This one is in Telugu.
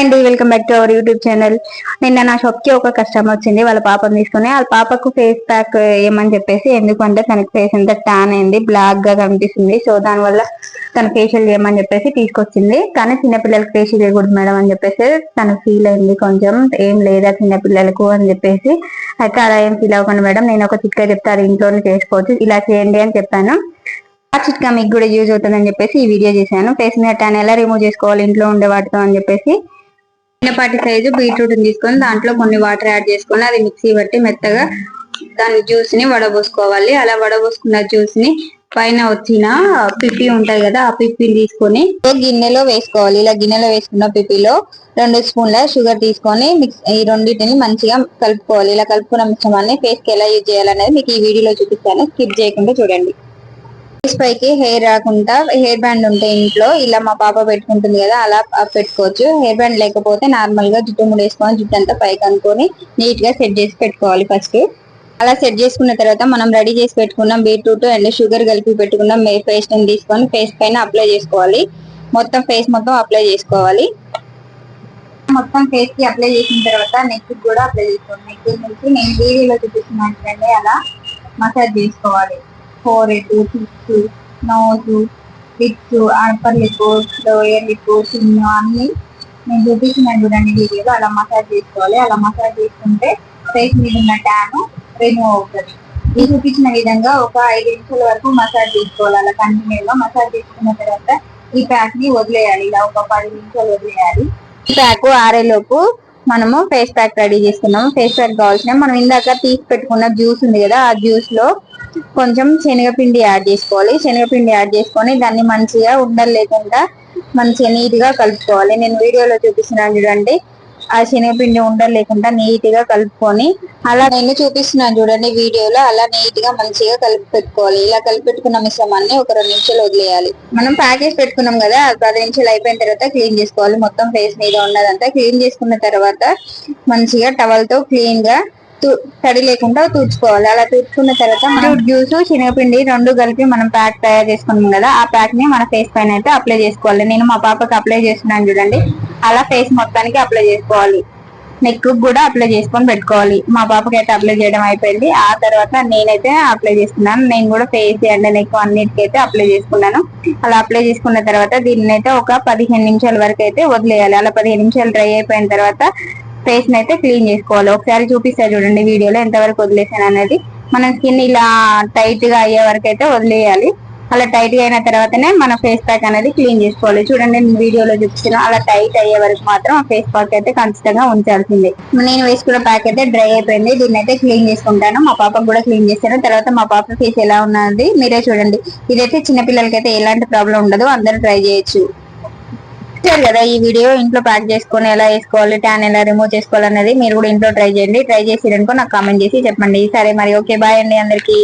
అండి welcome back to our YouTube channel నిన్న నా షాప్కి ఒక కస్టమర్ వచ్చింది వాళ్ళ పాపని తీసుకుని వాళ్ళ పాపకు ఫేస్ ప్యాక్ ఏమని చెప్పేసి ఎందుకంటే తనకి ఫేస్ ఎంత టాన్ అయింది బ్లాక్గా కనిపిస్తుంది. సో దాని వల్ల తన ఫేషియల్ చేయమని చెప్పేసి తీసుకొచ్చింది. కానీ చిన్నపిల్లలకి ఫేషియల్ చేయకూడదు మేడం అని చెప్పేసి తను ఫీల్ అయింది కొంచెం. ఏం లేదా చిన్నపిల్లలకు అని చెప్పేసి. అయితే అలా ఏం ఫీల్ అవ్వకండి మేడం నేను ఒక చిట్కా చెప్తాను ఇంట్లోనే చేసుకోవచ్చు. ఇలా చేయండి అని చెప్పాను. ఆ చిట్కా మీకు కూడా యూజ్ అవుతుందని చెప్పేసి ఈ వీడియో చేశాను. ఫేస్ మీద టాన్ ఎలా రిమూవ్ చేసుకోవాలి ఇంట్లో ఉండే వాటితో అని చెప్పేసి చిన్నపాటి సైజు బీట్రూట్ తీసుకొని దాంట్లో కొన్ని వాటర్ యాడ్ చేసుకొని అది మిక్సీ బట్టి మెత్తగా దాని జ్యూస్ని వడబోసుకోవాలి. అలా వడబోసుకున్న జ్యూస్ని పైన వచ్చిన పిప్పి ఉంటది కదా ఆ పిప్పిని తీసుకొని గిన్నెలో వేసుకోవాలి. ఇలా గిన్నెలో వేసుకున్న పిప్పిలో రెండు స్పూన్ల షుగర్ తీసుకొని మిక్స్ ఈ రెండింటిని మంచిగా కలుపుకోవాలి. ఇలా కలుపుకున్న మిశ్రమాన్ని ఫేస్కి ఎలా యూజ్ చేయాలనేది మీకు ఈ వీడియోలో చూపిస్తాను. స్కిప్ చేయకుండా చూడండి. పైకి హెయిర్ రాకుండా హెయిర్ బ్యాండ్ ఉంటే ఇంట్లో ఇలా మా పాప పెట్టుకుంటుంది కదా అలా పెట్టుకోవచ్చు. హెయిర్ బ్యాండ్ లేకపోతే నార్మల్గా జుట్టు ముడేసుకొని జుట్టు అంతా పైకి అనుకొని నీట్గా సెట్ చేసి పెట్టుకోవాలి ఫస్ట్ అలా సెట్ చేసుకున్న తర్వాత మనం రెడీ చేసి పెట్టుకున్నాం బీట్రూట్ అండ్ షుగర్ కలిపి పెట్టుకున్నాం పేస్ట్ని తీసుకొని ఫేస్ పైన అప్లై చేసుకోవాలి. మొత్తం ఫేస్ మొత్తం అప్లై చేసుకోవాలి. మొత్తం ఫేస్కి అప్లై చేసిన తర్వాత నెక్ కూడా అప్లై చేసుకోవాలి. నెక్ నుంచి నేను వీడియోలో చూపిస్తున్నాను అలా మసాజ్ చేసుకోవాలి. Forehead hips nose lips upper lip lower lip chin అన్ని నేను చూపించినాను చూడండి వీడియోలో. అలా మసాజ్ చేసుకోవాలి. అలా మసాజ్ చేసుకుంటే ఫేస్ మీద ఉన్న ట్యాన్ రిమూవ్ అవుతుంది. ఈ చూపించిన విధంగా ఒక ఐదు నిమిషాల వరకు మసాజ్ చేసుకోవాలి. అలా కంటిన్యూగా మసాజ్ చేసుకున్న తర్వాత ఈ ప్యాక్ని వదిలేయాలి. ఇలా ఒక పది నిమిషాలు వదిలేయాలి. ఈ ప్యాక్ ఆరేలోపు మనము ఫేస్ ప్యాక్ రెడీ చేసుకున్నాము ఫేస్ ప్యాక్ కావాల్సిన మనం ఇందాక తీసి పెట్టుకున్న జ్యూస్ ఉంది కదా ఆ జ్యూస్లో కొంచెం శనగపిండి యాడ్ చేసుకోవాలి. శనగపిండి యాడ్ చేసుకొని దాన్ని మంచిగా ఉండలు లేకుండా మంచిగా నీట్గా కలుపుకోవాలి. నేను వీడియోలో చూపిస్తున్నాను చూడండి. ఆ శనగపిండి ఉండలు లేకుండా నీట్గా కలుపుకొని అలా నేను చూపిస్తున్నాను చూడండి వీడియోలో. అలా నీట్గా మంచిగా కలిపి పెట్టుకోవాలి. ఇలా కలిపి పెట్టుకున్న మిశ్రమాన్ని ఒక రెండు నిమిషాలు వదిలేయాలి. మనం ప్యాకేజ్ పెట్టుకున్నాం కదా పది నిమిషాలు అయిపోయిన తర్వాత క్లీన్ చేసుకోవాలి. మొత్తం ఫేస్ మీద ఉన్నదంతా క్లీన్ చేసుకున్న తర్వాత మంచిగా టవల్తో క్లీన్గా తడి లేకుండా తుడుచుకోవాలి అలా తుడుచుకున్న తర్వాత మనం జ్యూస్. శనగపిండి రెండు కలిపి మనం ప్యాక్ తయారు చేసుకున్నాం కదా ఆ ప్యాక్ని మన ఫేస్ పైన అయితే అప్లై చేసుకోవాలి. నేను మా పాపకి అప్లై చేస్తున్నాను చూడండి. అలా ఫేస్ మొత్తానికి అప్లై చేసుకోవాలి. నెక్ కూడా అప్లై చేసుకొని పెట్టుకోవాలి. మా పాపకి అయితే అప్లై చేయడం అయిపోయింది. ఆ తర్వాత నేనైతే అప్లై చేసుకున్నాను నేను కూడా ఫేస్ అండ్ నెక్ అన్నిటికీ అయితే అప్లై చేసుకున్నాను. అలా అప్లై చేసుకున్న తర్వాత దీన్ని అయితే ఒక పదిహేను నిమిషాల వరకు అయితే వదిలేయాలి. అలా పదిహేను నిమిషాలు డ్రై అయిపోయిన తర్వాత ఫేస్ని అయితే క్లీన్ చేసుకోవాలి. ఒకసారి చూపిస్తా చూడండి వీడియోలో ఎంతవరకు వదిలేసాను అనేది. మన స్కిన్ ఇలా టైట్గా అయ్యే వరకు అయితే వదిలేయాలి. అలా టైట్గా అయిన తర్వాతనే మన ఫేస్ ప్యాక్ అనేది క్లీన్ చేసుకోవాలి. చూడండి నేను వీడియోలో చూపిస్తాను అలా టైట్ అయ్యే వరకు మాత్రం ఆ ఫేస్ ప్యాక్ అయితే ఖచ్చితంగా ఉంచాల్సిందే. నేను వేసుకున్న ప్యాక్ అయితే డ్రై అయిపోయింది. దీన్ని అయితే క్లీన్ చేసుకుంటాను. మా పాపకు కూడా క్లీన్ చేస్తాను తర్వాత మా పాప ఫేస్ ఎలా ఉన్నది మీరే చూడండి. ఇదైతే చిన్న పిల్లలకైతే ఎలాంటి ప్రాబ్లం ఉండదు. అందరూ ట్రై చేయొచ్చు. చూసారు కదా ఈ వీడియో ఇంట్లో ప్యాక్ చేసుకొని ఎలా వేసుకోవాలి ట్యాన్ ఎలా రిమూవ్ చేసుకోవాలి అనేది మీరు కూడా ఇంట్లో ట్రై చేయండి. ట్రై చేసి అనుకో నాకు కామెంట్ చేసి చెప్పండి. సరే మరి ఓకే బాయ్ అండి అందరికి.